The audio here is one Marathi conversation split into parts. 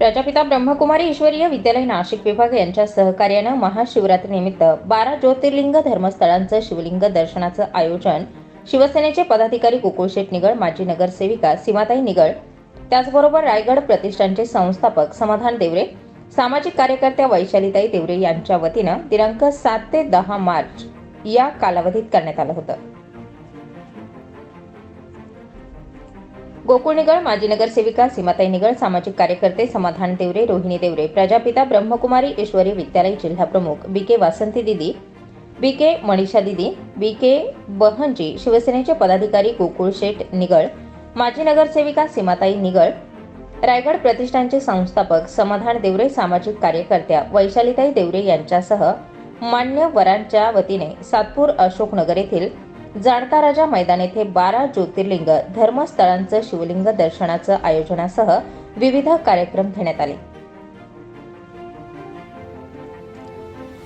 प्रजापिता ब्रह्मकुमारी ईश्वरीय विद्यालय नाशिक विभाग यांच्या सहकार्यानं महाशिवरात्रीनिमित्त बारा ज्योतिर्लिंग धर्मस्थळांचं शिवलिंग दर्शनाचं आयोजन शिवसेनेचे पदाधिकारी गोकुळशेठ निगळ माजी नगरसेविका सीमाताई निगळ त्याचबरोबर रायगड प्रतिष्ठानचे संस्थापक समाधान देवरे सामाजिक कार्यकर्त्या वैशालीताई देवरे यांच्या वतीनं दिनांक सात ते दहा मार्च या कालावधीत करण्यात आलं होतं. गोकुळ निगळ माजी नगरसेविका सीमाताई निगळ सामाजिक कार्यकर्ते समाधान देवरे रोहिणी देवरे प्रजापिता ब्रह्मकुमारी ईश्वरी विद्यालय जिल्हाप्रमुख बी के वासंती दिदी बी के मनीषा दिदी बी के बहनजी शिवसेनेचे पदाधिकारी गोकुळ शेठ निगळ माजी नगरसेविका सीमाताई निगळ रायगड प्रतिष्ठानचे संस्थापक समाधान देवरे सामाजिक कार्यकर्त्या वैशालीताई देवरे यांच्यासह मान्यवरांच्या वतीने सातपूर अशोकनगर येथील जाणता राजा मैदान येथे बारा ज्योतिर्लिंग धर्मस्थळांचं शिवलिंग दर्शनाचं आयोजनासह विविध कार्यक्रम घेण्यात आले.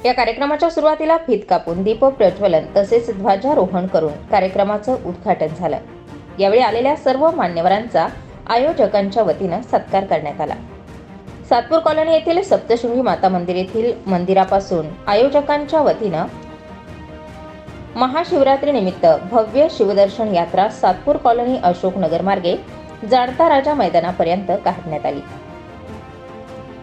या कार्यक्रमाच्या सुरुवातीला फीत कापून दीप प्रज्वलन तसेच ध्वजारोहण करून कार्यक्रमाचं उद्घाटन झालं. यावेळी आलेल्या सर्व मान्यवरांचा आयोजकांच्या वतीनं सत्कार करण्यात आला. सातपूर कॉलनी येथील सप्तशृंगी माता मंदिर येथील मंदिरापासून आयोजकांच्या वतीनं महाशिवरात्रीनिमित्त भव्य शिवदर्शन यात्रा सातपूर कॉलनी अशोकनगर मार्गे जाणता राजा मैदानापर्यंत काढण्यात आली.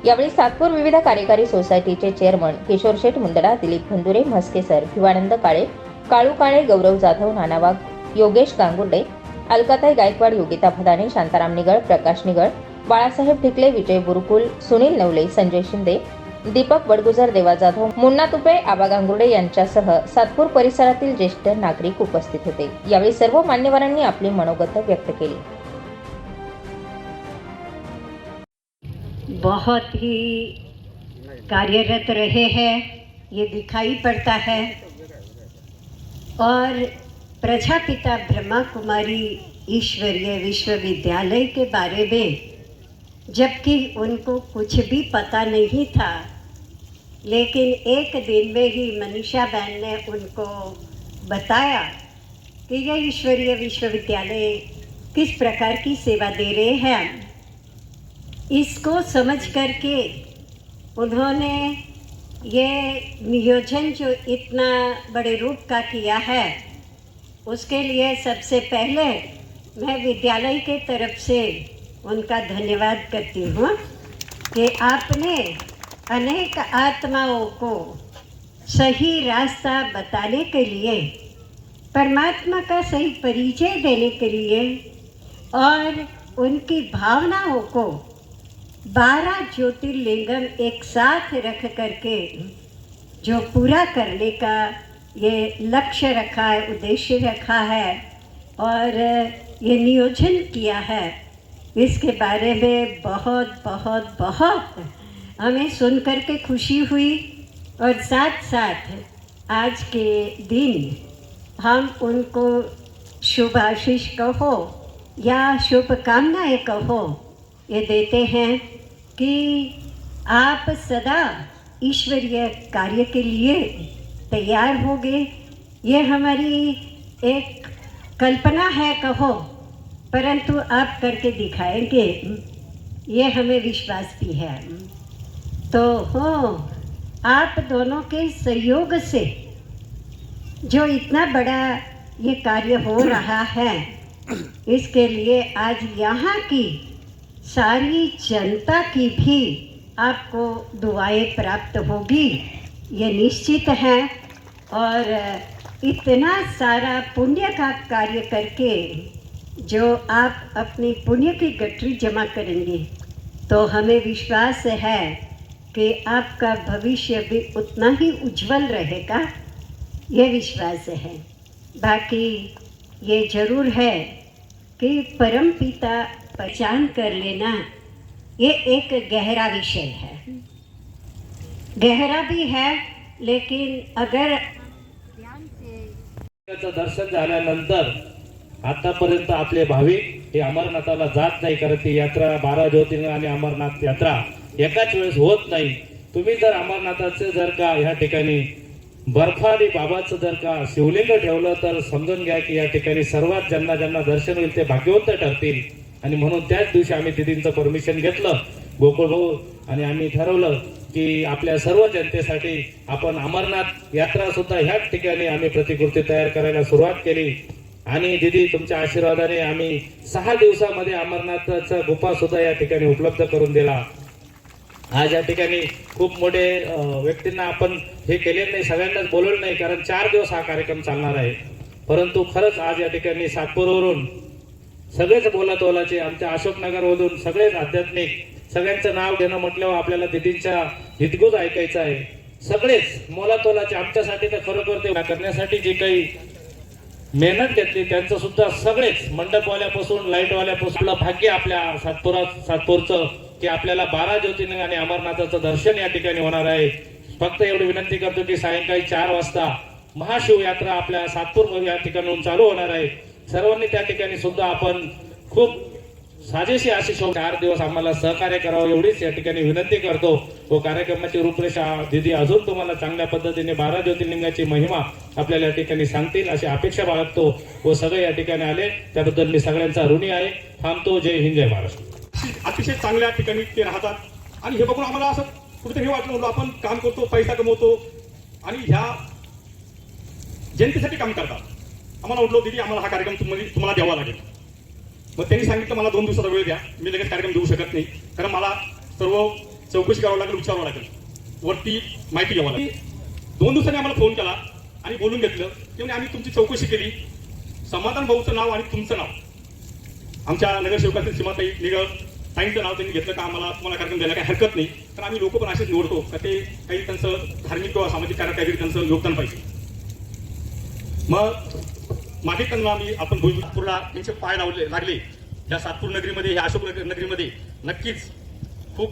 यावेळी सातपूर विविध कार्यकारी सोसायटीचे चेअरमन किशोर शेठ मुंदडा दिलीप खंदुरे म्हस्केसर भिवानंद काळे काळू काळे गौरव जाधव नाना वाघ योगेश गांगुर्डे अलकाताई गायकवाड योगिता भदाणे शांताराम निगळ प्रकाश निगळ बाळासाहेब ढिकले विजय बुरकुल सुनील नवले संजय शिंदे दीपक बडगुजर देवा जाधव मुन्ना तुपे आबा गांगुर्डे यांच्यासह सातपूर परिसरातील ज्येष्ठ नागरिक उपस्थित होते. यावेळी सर्व मान्यवरांनी आपली मनोगत व्यक्त केली. बहुत ही कार्यरत रहे हैं ये दिखाई पड़ता है। और प्रजापिता ब्रह्मा कुमारी ईश्वरीय विश्वविद्यालय के बारे में जबकि उनको कुछ भी पता नहीं था। लेकिन एक दिन में ही मनीषा बहन ने उनको बताया कि यह ईश्वरीय विश्वविद्यालय किस प्रकार की सेवा दे रहे हैं। इसको समझ करके उन्होंने ये नियोजन जो इतना बड़े रूप का किया है, उसके लिए सबसे पहले मैं विद्यालय के तरफ़ से उनका धन्यवाद करती हूँ कि आपने अनेक आत्माओं को सही रास्ता बताने के लिए, परमात्मा का सही परिचय देने के लिए और उनकी भावनाओं को बारह ज्योतिर्लिंगम एक साथ रख करके जो पूरा करने का ये लक्ष्य रखा है, उद्देश्य रखा है और ये नियोजन किया है इसके बारे में बहुत बहुत बहुत हमें सुन कर के खुशी हुई और साथ साथ आज के दिन हम उनको शुभ आशीष कहो या शुभकामनाएँ कहो, ये देते हैं कि आप सदा ईश्वरीय कार्य के लिए तैयार होगे। ये हमारी एक कल्पना है कहो। परंतु आप करके दिखाएँगे, ये हमें विश्वास भी है। तो हो, आप दोनों के सहयोग से जो इतना बड़ा ये कार्य हो रहा है, इसके लिए आज यहाँ की सारी जनता की भी आपको दुआएँ प्राप्त होगी, ये निश्चित है। और इतना सारा पुण्य का कार्य करके जो आप अपनी पुण्य की गठरी जमा करेंगे तो हमें विश्वास है कि आपका भविष्य भी उतना ही उज्जवल रहेगा। यह विश्वास है। बाकी ये ज़रूर है कि परम पिता पहचान कर लेना ये एक गहरा विषय है। गहरा भी है, लेकिन अगर दर्शन झाल्यानंतर आतापर्यंत आपले भाविक हे अमरनाथाला जात नाही कारण ती यात्रा बारा ज्योतिर्ग आणि अमरनाथ यात्रा एकाच वेळेस होत नाही. तुम्ही जर अमरनाथाचं जर का ह्या ठिकाणी बर्फानी बाबाचं जर का शिवलिंग ठेवलं तर समजून घ्या की या ठिकाणी सर्वात ज्यांना ज्यांना दर्शन होईल ते भाग्यवंत ठरतील. आणि म्हणून त्याच दिवशी आम्ही दिदींचं परमिशन घेतलं गोकुळ भाऊ आणि आम्ही ठरवलं की आपल्या सर्व जनतेसाठी आपण अमरनाथ यात्रा सुद्धा ह्याच ठिकाणी आम्ही प्रतिकृती तयार करायला सुरुवात केली. आणि दिदी तुमच्या आशीर्वादाने आम्ही सहा दिवसामध्ये अमरनाथचा गुफा सुद्धा या ठिकाणी उपलब्ध करून दिला. आज या ठिकाणी खूप मोठे व्यक्तींना आपण हे केले नाही सगळ्यांनाच बोलवलं नाही कारण चार दिवस हा कार्यक्रम चालणार आहे. परंतु खरंच आज या ठिकाणी सातपूरवरून सगळेच बोलातोलाचे आमच्या अशोकनगरमधून सगळेच आध्यात्मिक सगळ्यांचं नाव घेणं म्हटल्यावर आपल्याला दिदींच्या हितगुज ऐकायचं आहे. सगळेच मोलातोलाचे आमच्यासाठी तर खरोखर ते करण्यासाठी जे काही मेहनत घेतली त्यांचं सुद्धा सगळेच मंडपवाल्यापासून लाईटवाल्यापासून भाग्य आपल्या सातपुरात सातपूरचं की आपल्याला बारा ज्योतिर्लिंग आणि अमरनाथाचं दर्शन या ठिकाणी होणार आहे. फक्त एवढी विनंती करतो की सायंकाळी चार वाजता महाशिवयात्रा आपल्या सातपूर या ठिकाणून चालू होणार आहे. सर्वांनी त्या ठिकाणी सुद्धा आपण खूप साजेशी अशी शो हो, चार दिवस आम्हाला सहकार्य करावं एवढीच या ठिकाणी विनंती करतो. व कार्यक्रमाची रूपरेषा दिदी अजून तुम्हाला चांगल्या पद्धतीने बारा ज्योतिर्लिंगाची महिमा आपल्याला या ठिकाणी सांगतील अशी अपेक्षा बाळगतो. व सगळे या ठिकाणी आले. त्याबद्दल मी सगळ्यांचा ऋणी आहे. थांबतो. जय हिंद जय महाराष्ट्र. अतिशय चांगल्या ठिकाणी ते राहतात. आणि हे बघून आम्हाला असं कुठेतरी हे वाटलं होतं आपण काम करतो पैसा कमवतो. आणि ह्या जनतेसाठी काम करतात. आम्हाला म्हटलं दिदी आम्हाला हा कार्यक्रम तुम्हाला तुम्हाला द्यावा लागेल. मग त्यांनी सांगितलं मला दोन दिवसाचा वेळ द्या. मी लगेच कार्यक्रम देऊ शकत नाही. कारण मला सर्व चौकशी करावं लागेल विचारावं लागेल. वरती माहिती घ्यावं लागेल. दोन दिवसांनी आम्हाला फोन केला आणि बोलून घेतलं की म्हणे आम्ही तुमची चौकशी केली. समाधान भाऊचं नाव आणि तुमचं नाव. आमच्या नगरसेवकातील सीमाताई निगळ ताईंचं नाव त्यांनी घेतलं का आम्हाला तुम्हाला कार्यक्रम द्यायला काही हरकत नाही. तर आम्ही लोक पण असेच निवडतो का ते काही त्यांचं धार्मिक किंवा सामाजिक कार्य काहीतरी त्यांचं योगदान पाहिजे. मग मागे त्यांना आम्ही आपण सातपूरला त्यांचे पाय लावले लागले. या सातपूर नगरीमध्ये या अशोक नगरीमध्ये नक्कीच खूप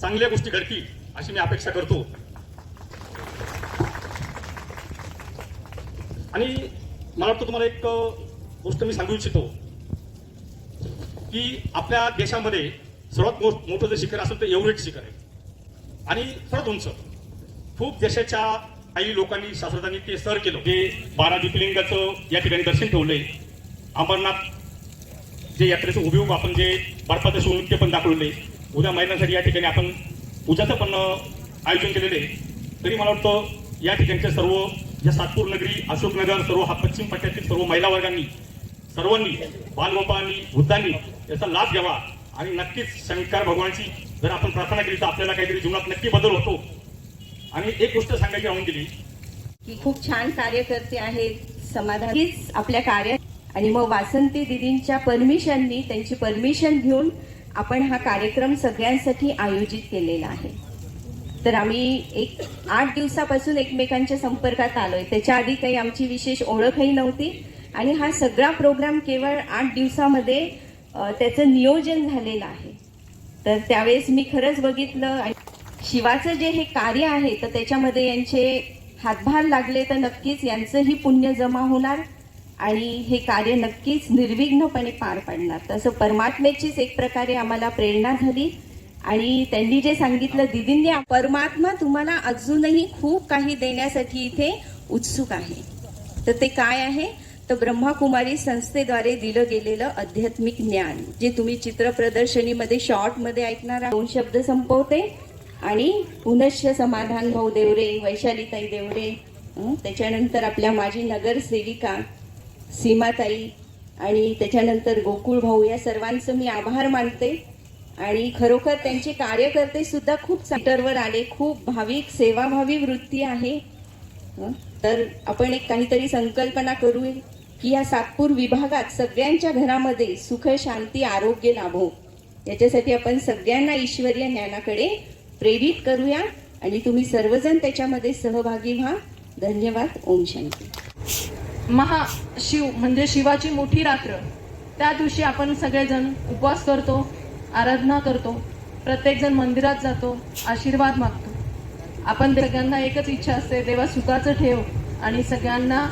चांगल्या गोष्टी घडतील अशी मी अपेक्षा करतो. आणि मला वाटतं तुम्हाला एक गोष्ट मी सांगू इच्छितो की आपल्या देशामध्ये सर्वात मोठं जे शिखर असेल ते एव्हरेस्ट शिखर आहे. आणि सर्वात उंच. खूप देशाच्या काही लोकांनी शास्त्रज्ञांनी ते सर केलं. जे बारा ज्योतिर्लिंगाचं या ठिकाणी दर्शन ठेवलंय अमरनाथ जे यात्रेचं उभे आपण जे बर्फाचं शिवनृत्य पण दाखवले उद्या महिलांसाठी या ठिकाणी आपण पूजाचं पण आयोजन केलेलं आहे. तरी मला वाटतं या ठिकाणच्या सर्व या सातपूर नगरी अशोकनगर सर्व हा पश्चिम पट्ट्यातील सर्व महिला वर्गांनी सर्वांनी बालगोपांनी वृद्धांनी याचा लाभ घ्यावा. आणि नक्कीच शंकर भगवानची जर आपण प्रार्थना केली तर आपल्याला काहीतरी जीवनात नक्की बदल होतो. आणि एक गोष्ट सांगायची राहून गेली की खूप छान कार्यकर्ते आहेत समाधान हीच आपल्या कार्य आणि मग वासंती दिदींच्या परमिशननी त्यांची परमिशन घेऊन आपण हा कार्यक्रम सगळ्यांसाठी आयोजित केलेला आहे. तर आम्ही एक आठ दिवसापासून एकमेकांच्या संपर्कात आलोय. त्याच्या आधी काही आमची विशेष ओळखही नव्हती. आणि हा सगळा प्रोग्राम केवळ आठ दिवसामध्ये त्याचं नियोजन झालेलं आहे. तर त्यावेळेस मी खरंच बघितलं आणि शिवाचं जे हे कार्य आहे तर त्याच्यामध्ये यांचे हातभार लागले तर नक्कीच यांचंही पुण्य जमा होणार आणि हे कार्य नक्कीच निर्विघ्नपणे पार पाडणार. तसं परमात्म्याचीच एक प्रकारे आम्हाला प्रेरणा झाली आणि त्यांनी जे सांगितलं दिदींनी परमात्मा तुम्हाला अजूनही खूप काही देण्यासाठी इथे उत्सुक आहे. तर ते काय आहे? तर ब्रह्माकुमारी संस्थेद्वारे दिलं गेलेलं आध्यात्मिक ज्ञान जे तुम्ही चित्र प्रदर्शनीमध्ये शॉर्टमध्ये ऐकणार दोन शब्द संपवते. आणि पुनश्च समाधान भाऊ देवरे वैशालीताई देवरे त्याच्यानंतर आपल्या माजी नगरसेविका सीमाताई आणि त्याच्यानंतर गोकुळ भाऊ या सर्वांचं मी आभार मानते. आणि खरोखर त्यांचे कार्यकर्ते सुद्धा खूप सेंटरवर आले खूप भाविक सेवाभावी वृत्ती आहे. तर आपण एक काहीतरी संकल्पना करू की या सातपूर विभागात सगळ्यांच्या घरामध्ये सुख शांती आरोग्य लाभो. याच्यासाठी आपण सगळ्यांना ईश्वरीय ज्ञानाकडे प्रेरित करूया आणि तुम्ही सर्वजण त्याच्यामध्ये सहभागी व्हा. धन्यवाद. ओम शांती. महाशिव म्हणजे शिवाची मोठी रात्र. त्या दिवशी आपण सगळेजण उपवास करतो आराधना करतो प्रत्येकजण मंदिरात जातो आशीर्वाद मागतो. आपण सगळ्यांना एकच इच्छा असते देवा सुखाचं ठेव आणि सगळ्यांना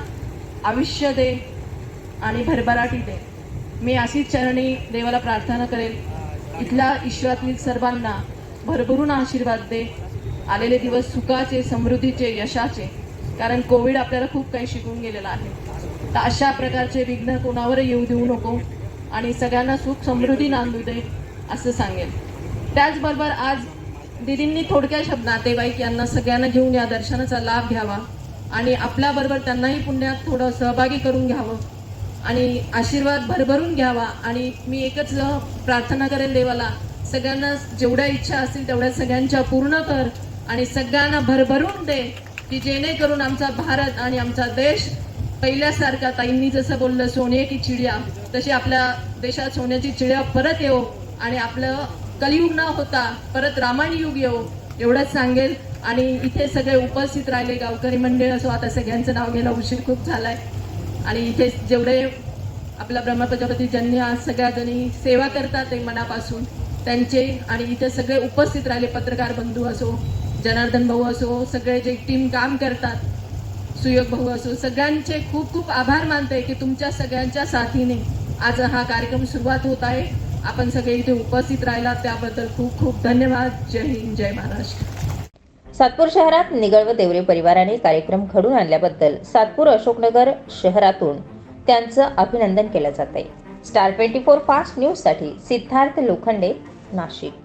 आयुष्य दे आणि भरभराटी दे. मी अशीच चरणी देवाला प्रार्थना करेल. इथल्या ईश्वरातील सर्वांना भरभरून आशीर्वाद दे. आलेले दिवस सुखाचे समृद्धीचे यशाचे. कारण कोविड आपल्याला खूप काही शिकून गेलेला आहे. तर अशा प्रकारचे विघ्न कोणावर येऊ देऊ नको आणि सगळ्यांना सुख समृद्धी नांदू दे असं सांगेल त्याचबरोबर आज दिदींनी थोडक्या शब्द नातेवाईक यांना सगळ्यांना घेऊन या दर्शनाचा लाभ घ्यावा आणि आपल्याबरोबर त्यांनाही पुण्यात थोडं सहभागी करून घ्यावं आणि आशीर्वाद भरभरून घ्यावा. आणि मी एकच प्रार्थना करेल देवाला सगळ्यांना जेवढ्या इच्छा असतील तेवढ्या सगळ्यांच्या पूर्ण कर आणि सगळ्यांना भरभरून दे की जेणेकरून आमचा भारत आणि आमचा देश पहिल्यासारखा ताईंनी जसं बोललं सोने की चिडिया तशी आपल्या देशात सोन्याची चिड्या परत येऊ आणि आपलं कलियुग न होता परत रामायण युग येऊ एवढंच सांगेल. आणि इथे सगळे उपस्थित राहिले गावकरी मंडळ असो आता सगळ्यांचं नाव घ्यायला उशीर खूप झालाय. आणि इथे जेवढे आपला ब्रह्मप्रजापती जन्य ज्यांनी आज सगळ्या जणी सेवा करतात ते मनापासून. त्यांचे आणि इथे सगळे उपस्थित राहिले पत्रकार बंधू असो जनार्दन भाऊ असो सगळे जे टीम काम करतात सुयोग भाऊ असो सगळ्यांचे खूप खूप आभार मानते की तुमच्या सगळ्यांच्या साथीने आज हा कार्यक्रम सुरुवात होत आहे. आपण सगळे इथे उपस्थित राहिला त्याबद्दल खूप खूप धन्यवाद. जय हिंद जय महाराष्ट्र. सातपूर शहरात निगळ व देवरे परिवाराने कार्यक्रम घडून आणल्याबद्दल सातपूर अशोकनगर शहरातून त्यांचं अभिनंदन केलं जात आहे स्टार ट्वेंटी फोर फास्ट न्यूजसाठी सिद्धार्थ लोखंडे नाशिक